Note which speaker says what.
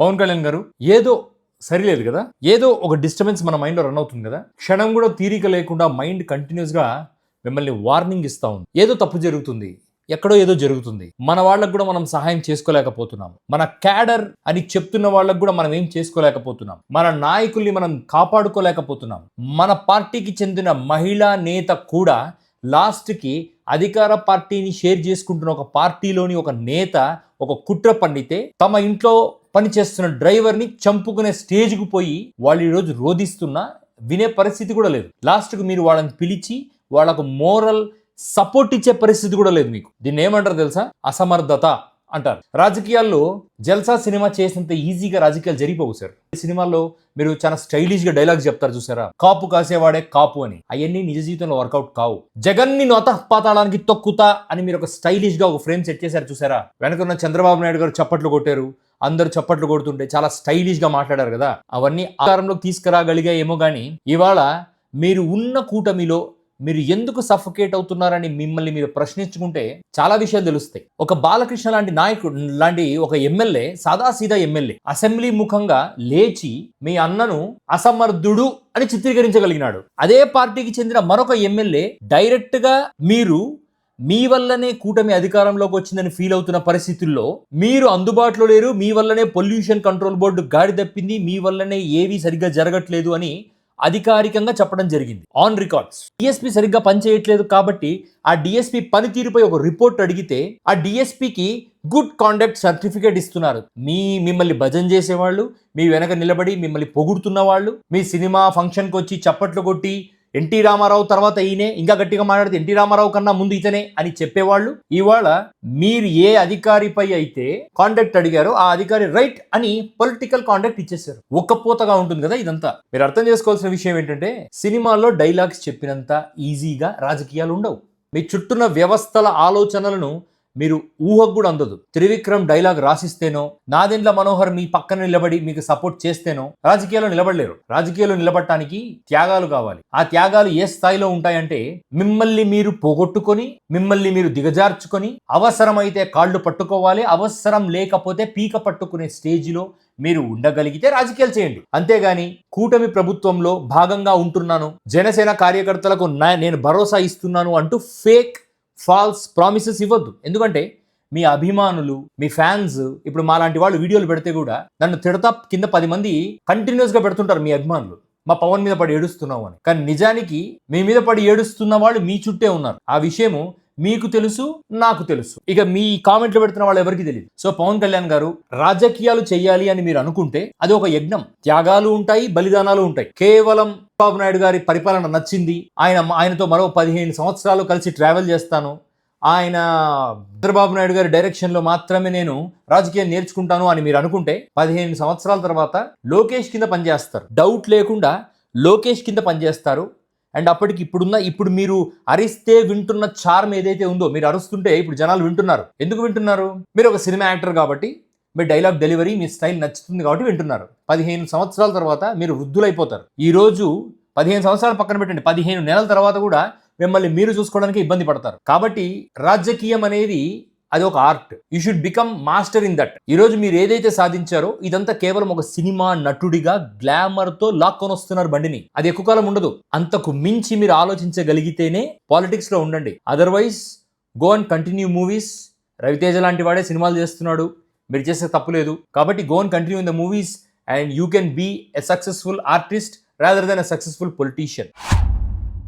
Speaker 1: పవన్ కళ్యాణ్ గారు ఏదో సరిలేదు కదా? ఏదో ఒక డిస్టర్బెన్స్ మన మైండ్లో రన్ అవుతుంది కదా? క్షణం కూడా తీరిక లేకుండా మైండ్ కంటిన్యూస్గా మిమ్మల్ని వార్నింగ్ ఇస్తూ ఉంది. ఏదో తప్పు జరుగుతుంది. ఎక్కడో ఏదో జరుగుతుంది. మన వాళ్ళకు కూడా మనం సహాయం చేసుకోలేకపోతున్నాం. మన క్యాడర్ అని చెప్తున్న వాళ్ళకు కూడా మనం ఏం చేసుకోలేకపోతున్నాం. మన నాయకుల్ని మనం కాపాడుకోలేకపోతున్నాం. మన పార్టీకి చెందిన మహిళా నేత కూడా లాస్ట్కి అధికార పార్టీని షేర్ చేసుకుంటున్న ఒక పార్టీలోని ఒక నేత ఒక కుట్ర పండితే తమ ఇంట్లో పనిచేస్తున్న డ్రైవర్ని చంపుకునే స్టేజ్కి పోయి వాళ్ళు ఈరోజు రోధిస్తున్నా వినే పరిస్థితి కూడా లేదు. లాస్ట్కి మీరు వాళ్ళని పిలిచి వాళ్ళకు మోరల్ సపోర్ట్ ఇచ్చే పరిస్థితి కూడా లేదు మీకు. దీన్ని ఏమంటారు తెలుసా? అసమర్థత అంటారు. రాజకీయాల్లో జల్సా సినిమా చేసినంత ఈజీగా రాజకీయాలు జరిగిపోవు సార్. ఈ సినిమాల్లో మీరు చాలా స్టైలిష్గా డైలాగ్స్ చెప్తారు చూసారా? కాపు కాసేవాడే కాపు అని. అవన్నీ నిజ జీవితంలో వర్కౌట్ కావు. జగన్ని నొతపాతాడానికి తొక్కుతా అని మీరు ఒక స్టైలిష్గా ఒక ఫ్రేమ్ సెట్ చేశారు చూసారా? వెనకున్న చంద్రబాబు నాయుడు గారు చప్పట్లు కొట్టారు. అందరు చప్పట్లు కొడుతుంటే చాలా స్టైలిష్గా మాట్లాడారు కదా. అవన్నీ ఆకారంలోకి తీసుకురాగలిగాయేమో కానీ ఇవాళ మీరు ఉన్న కూటమిలో మీరు ఎందుకు సఫకేట్ అవుతున్నారని మిమ్మల్ని మీరు ప్రశ్నించుకుంటే చాలా విషయాలు తెలుస్తాయి. ఒక బాలకృష్ణ లాంటి నాయకుడు లాంటి ఒక ఎమ్మెల్యే సాదాసీదా ఎమ్మెల్యే అసెంబ్లీ ముఖంగా లేచి మీ అన్నను అసమర్థుడు అని చిత్రీకరించగలిగినాడు. అదే పార్టీకి చెందిన మరొక ఎమ్మెల్యే డైరెక్ట్గా మీరు మీ వల్లనే కూటమి అధికారంలోకి వచ్చిందని ఫీల్ అవుతున్న పరిస్థితుల్లో మీరు అందుబాటులో లేరు మీ వల్లనే పొల్యూషన్ కంట్రోల్ బోర్డు గాడి తప్పింది మీ వల్లనే ఏవి సరిగ్గా జరగట్లేదు అని అధికారికంగా చెప్పడం జరిగింది. ఆన్ రికార్డ్స్ డిఎస్పీ సరిగ్గా పనిచేయట్లేదు కాబట్టి ఆ డిఎస్పీ పనితీరుపై ఒక రిపోర్ట్ అడిగితే ఆ డిఎస్పీకి గుడ్ కాండక్ట్ సర్టిఫికేట్ ఇస్తున్నారు. మీ మిమ్మల్ని భజన చేసేవాళ్ళు మీ వెనక నిలబడి మిమ్మల్ని పొగుడుతున్న వాళ్ళు మీ సినిమా ఫంక్షన్కి వచ్చి చప్పట్లు కొట్టి ఎన్టీ రామారావు తర్వాత ఈయనే ఇంకా గట్టిగా మాట్లాడితే ఎన్టీ రామారావు కన్నా ముందు ఇతనే అని చెప్పేవాళ్ళు. ఇవాళ మీరు ఏ అధికారిపై అయితే కాంటాక్ట్ అడిగారో ఆ అధికారి రైట్ అని పొలిటికల్ కాంటాక్ట్ ఇచ్చేసారు ఒక్కపోతగా ఉంటుంది కదా ఇదంతా. మీరు అర్థం చేసుకోవాల్సిన విషయం ఏంటంటే సినిమాల్లో డైలాగ్స్ చెప్పినంత ఈజీగా రాజకీయాలు ఉండవు. మీ చుట్టూన్న వ్యవస్థల ఆలోచనలను మీరు ఊహకు కూడా అందదు. త్రివిక్రమ్ డైలాగ్ రాసిస్తేనో నాదెండ్ల మనోహర్ మీ పక్కన నిలబడి మీకు సపోర్ట్ చేస్తేనో రాజకీయాల్లో నిలబడలేరు. రాజకీయాల్లో నిలబడటానికి త్యాగాలు కావాలి. ఆ త్యాగాలు ఏ స్థాయిలో ఉంటాయంటే మిమ్మల్ని మీరు పోగొట్టుకొని మిమ్మల్ని మీరు దిగజార్చుకొని అవసరమైతే కాళ్ళు పట్టుకోవాలి అవసరం లేకపోతే పీక పట్టుకునే స్టేజిలో మీరు ఉండగలిగితే రాజకీయాలు చేయండి. అంతేగాని కూటమి ప్రభుత్వంలో భాగంగా ఉంటున్నాను జనసేన కార్యకర్తలకు నా- నేను భరోసా ఇస్తున్నాను అంటూ ఫేక్ ఫాల్స్ ప్రామిసెస్ ఇవ్వద్దు. ఎందుకంటే మీ అభిమానులు మీ ఫ్యాన్స్ ఇప్పుడు మాలాంటి వాళ్ళు వీడియోలు పెడితే కూడా నన్ను తిడతా కింద పది మంది కంటిన్యూస్గా పెడుతుంటారు మీ అభిమానులు. మా పవన్ మీద పడి ఏడుస్తున్నావు అని. కానీ నిజానికి మీ మీద పడి ఏడుస్తున్న వాళ్ళు మీ చుట్టే ఉన్నారు. ఆ విషయము మీకు తెలుసు నాకు తెలుసు. ఇక మీ కామెంట్లు పెడుతున్న వాళ్ళు ఎవరికి తెలియదు సో పవన్ కళ్యాణ్ గారు రాజకీయాలు చేయాలి అని మీరు అనుకుంటే అది ఒక యజ్ఞం. త్యాగాలు ఉంటాయి బలిదానాలు ఉంటాయి. కేవలం బాబు నాయుడు గారి పరిపాలన నచ్చింది. ఆయన ఆయనతో మరో పదిహేను సంవత్సరాలు కలిసి ట్రావెల్ చేస్తాను. ఆయన చంద్రబాబు నాయుడు గారి డైరెక్షన్లో మాత్రమే నేను రాజకీయం నేర్చుకుంటాను అని మీరు అనుకుంటే పదిహేను సంవత్సరాల తర్వాత లోకేష్ కింద పనిచేస్తారు. డౌట్ లేకుండా లోకేష్ కింద పనిచేస్తారు. అండ్ అప్పటికి ఇప్పుడున్న ఇప్పుడు మీరు అరిస్తే వింటున్న చార్మ్ ఏదైతే ఉందో మీరు అరుస్తుంటే ఇప్పుడు జనాలు వింటున్నారు. ఎందుకు వింటున్నారు? మీరు ఒక సినిమా యాక్టర్ కాబట్టి మీ డైలాగ్ డెలివరీ మీ స్టైల్ నచ్చుతుంది కాబట్టి వింటున్నారు. పదిహేను సంవత్సరాల తర్వాత మీరు వృద్ధులైపోతారు. ఈరోజు పదిహేను సంవత్సరాలు పక్కన పెట్టండి. పదిహేను నెలల తర్వాత కూడా మిమ్మల్ని మీరు చూసుకోవడానికి ఇబ్బంది పడతారు. కాబట్టి రాజకీయం అనేది అది ఒక art you should become master in that ఈరోజు మీరు ఏదైతే సాధించారో ఇదంతా కేవలం ఒక సినిమా నటుడిగా గ్లామర్తో లాక్కొని వస్తున్నారు బండిని. అది ఎక్కువ కాలం ఉండదు. అంతకు మించి మీరు ఆలోచించగలిగితేనే పాలిటిక్స్లో ఉండండి. Otherwise go and continue movies Ravi Teja లాంటి వాడే సినిమాలు చేస్తున్నాడు. మీరు చేసే తప్పు లేదు. కాబట్టి go and continue in the movies and you can be a successful artist rather than a successful politician